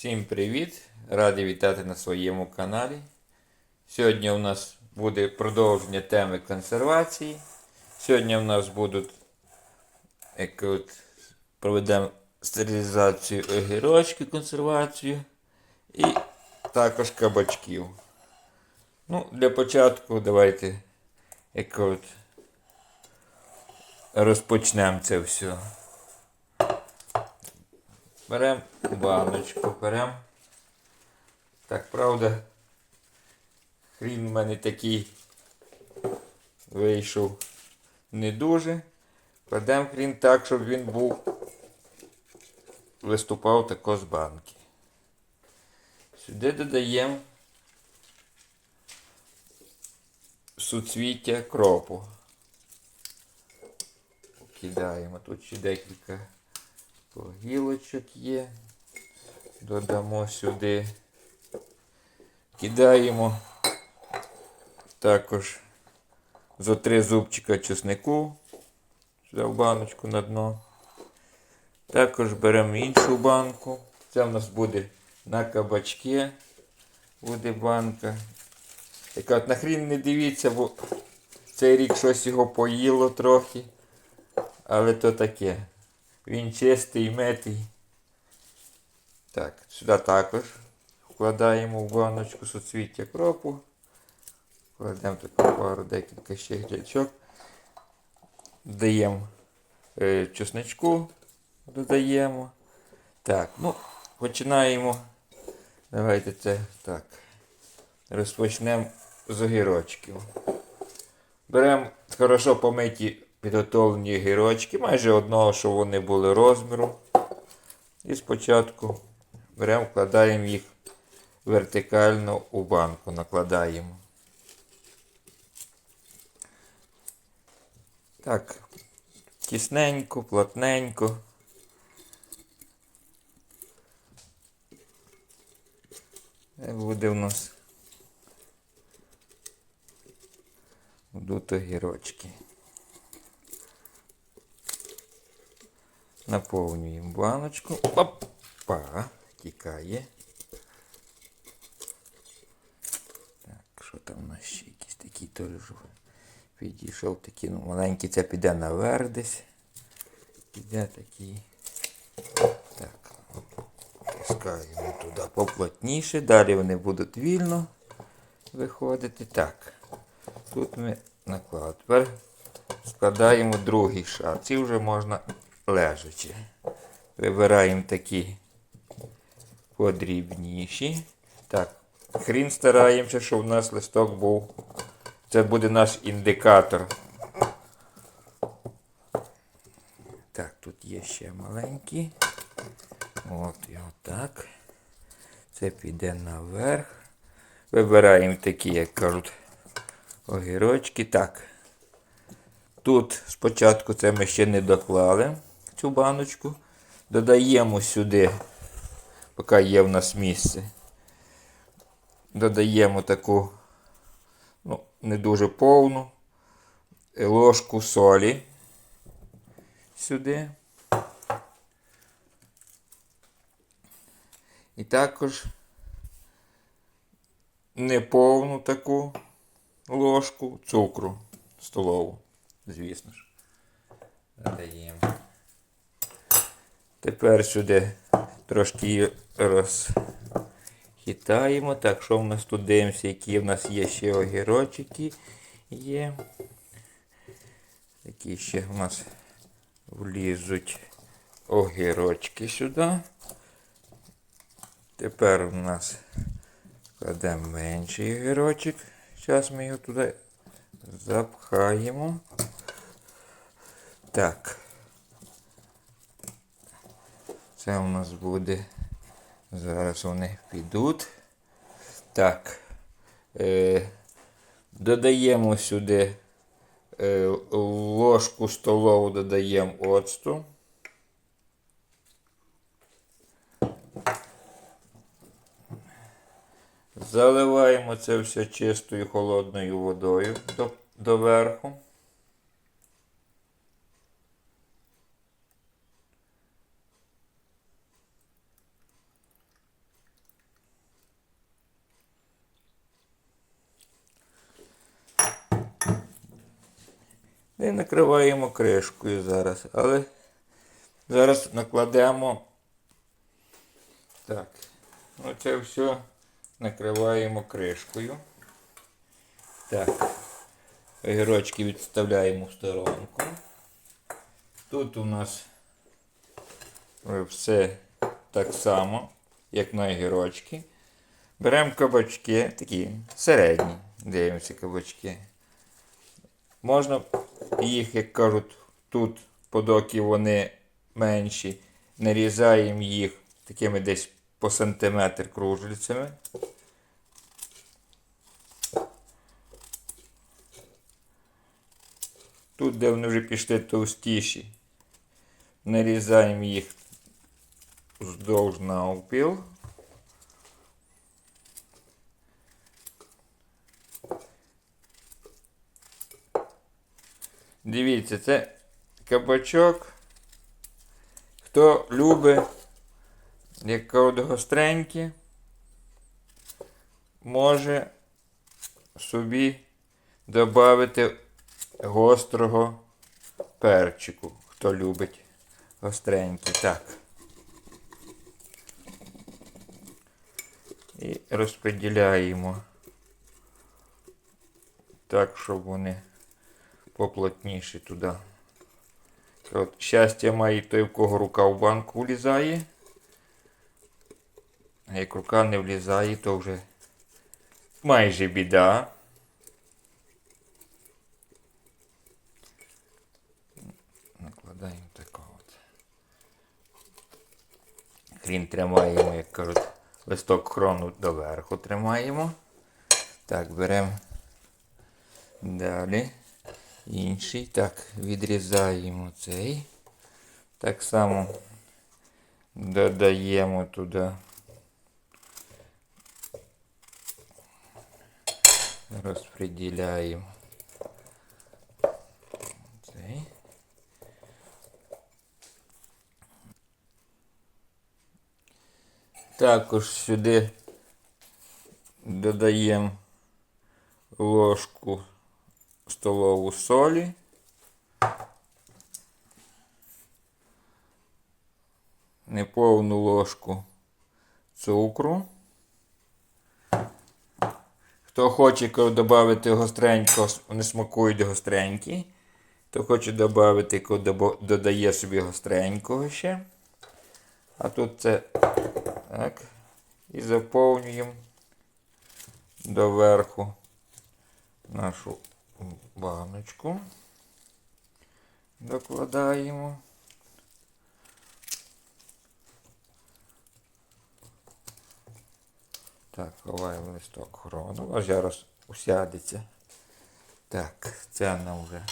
Всім привіт! Радий вітати на своєму каналі. Сьогодні у нас буде продовження теми консервації. Сьогодні у нас будуть як от, проведемо стерилізацію огірочки, консервацію і також кабачків. Ну, для початку давайте як от, розпочнемо це все. Беремо баночку, беремо. Так, правда, хрін в мене такий вийшов не дуже. Кладемо хрін так, щоб він був виступав тако з банки. Сюди додаємо суцвіття кропу. Кидаємо. Тут ще декілька погілочок є. Додамо сюди. Кидаємо також зо три зубчика чеснику сюди в баночку на дно. Також беремо іншу банку. Це в нас буде на кабачки. Буде банка. Яка от на хрін не дивіться, бо цей рік щось його поїло трохи. Але то таке. Він чистий, митий. Так, сюди також вкладаємо в баночку суцвіття кропу. Кладемо таку пару декілька ще грячок. Додаємо е, чесничку, додаємо. Так, ну, починаємо. Давайте це так. Розпочнемо з огірочків. Беремо хорошо помиті підготовлені огірочки, майже одного, що вони були розміру. І спочатку беремо, вкладаємо їх вертикально у банку, накладаємо. Так, тісненько, плотненько. Це буде в нас будуть огірочки. Наповнюємо баночку. Опа! Тікає. Так, що там у нас ще якісь такі теж підійшов такий, ну маленький це піде наверх десь. Піде такий. Так. Пускаємо туди поплотніше. Далі вони будуть вільно виходити. Так. Тут ми наклад. Тепер складаємо другий шар. Ці вже можна лежачи. Вибираємо такі подрібніші. Так, хрін стараємося, щоб у нас листок був. Це буде наш індикатор. Так, тут є ще маленькі. От і отак. Це піде наверх. Вибираємо такі, як кажуть, огірочки. Так. Тут спочатку це ми ще не доклали цю баночку. Додаємо сюди, поки є в нас місце. Додаємо таку, ну, не дуже повну ложку солі сюди. І також неповну таку ложку цукру столову, звісно ж. Додаємо. Тепер сюди трошки її розхитаємо. Так, що в нас тут дивимося, які в нас є ще огірочки є. Такі ще в нас влізуть огірочки сюди. Тепер у нас кладемо менший огірочок. Зараз ми його туди запхаємо. Так. Це у нас буде. Зараз вони підуть. Так. Е, додаємо сюди е, ложку столову додаємо оцту. Заливаємо це все чистою холодною водою до, доверху. І накриваємо кришкою зараз. Але зараз накладемо. Так. Ну це все накриваємо кришкою. Так. Огірочки відставляємо в сторонку. Тут у нас е, все так само, як на огірочки. Беремо кабачки, такі середні, дивимося кабачки. Можна їх, як кажуть, тут, подоки вони менші, нарізаємо їх такими десь по сантиметр кружельцями. Тут, де вони вже пішли товстіші, нарізаємо їх вздовж навпіл. Дивіться, це кабачок. Хто любить, як кажуть, гостренькі, може собі додати гострого перчику, хто любить гостренький. Так. І розподіляємо так, щоб вони поплотніше туди. От, щастя має той, в кого рука в банку влізає. А як рука не влізає, то вже майже біда. Накладаємо такого от. Хрін тримаємо, як кажуть, листок хрону доверху тримаємо. Так, беремо далі. Інший. Так, відрізаємо цей. Так само додаємо туди. Розподіляємо цей. Також сюди додаємо ложку столову солі. Неповну ложку цукру. Хто хоче додати гостренько, вони смакують гостренькі. Хто хоче додати, додає собі гостренького ще. А тут це так. І заповнюємо доверху нашу баночку. Докладаємо. Так, ховаємо листок хрону. Аж зараз усядеться. Так, це нам вже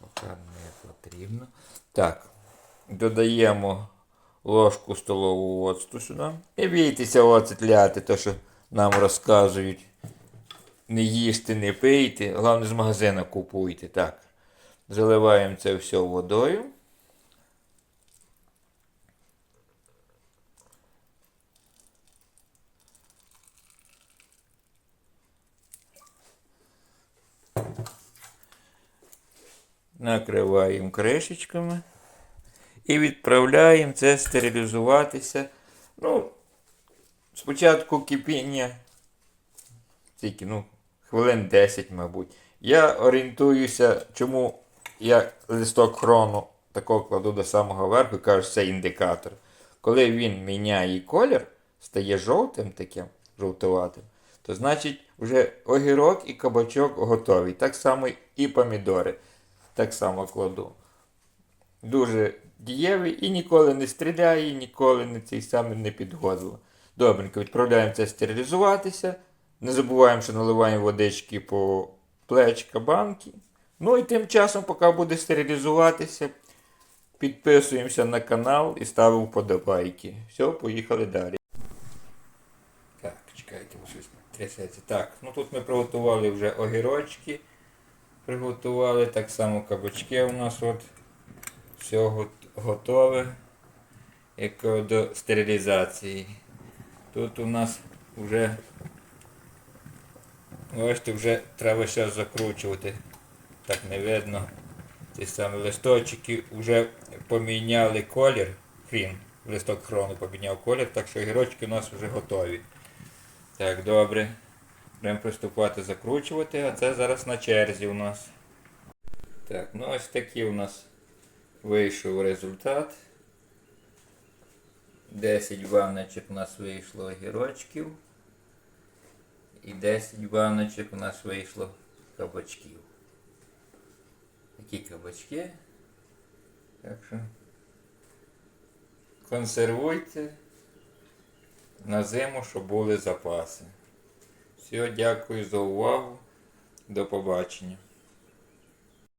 поки не потрібно. Так, додаємо ложку столову оцту сюди. Не бійтеся оцет ляти, то що нам розказують. Не їжте, не пийте, головне з магазину купуйте. Так. Заливаємо це все водою. Накриваємо кришечками і відправляємо це стерилізуватися. Ну, спочатку кипіння, тільки, ну, хвилин 10, мабуть. Я орієнтуюся, чому я листок хрону такого кладу до самого верху і кажу, це індикатор. Коли він міняє колір, стає жовтим таким, жовтуватим, то значить вже огірок і кабачок готові. Так само і помідори. Так само кладу. Дуже дієвий і ніколи не стріляє, ніколи не цей самий не підгодило. Добренько, відправляємо це стерилізуватися. Не забуваємо, що наливаємо водички по плечка банки. Ну і тим часом, поки буде стерилізуватися, підписуємося на канал і ставимо вподобайки. Все, поїхали далі. Так, чекайте, бо щось трясеться. Так, ну тут ми приготували вже огірочки. Приготували так само кабачки у нас от. Все готове. Як до стерилізації. Тут у нас вже Бачите, вже треба ще закручувати. Так не видно. Ті самі листочки вже поміняли колір. Хрін, листок хрону поміняв колір, так що гірочки у нас вже готові. Так, добре. Будемо приступати закручувати, а це зараз на черзі у нас. Так, ну ось такий у нас вийшов результат. 10 баночок у нас вийшло огірочків. І 10 баночок у нас вийшло кабачків. Такі кабачки. Так що консервуйте на зиму, щоб були запаси. Все, дякую за увагу. До побачення.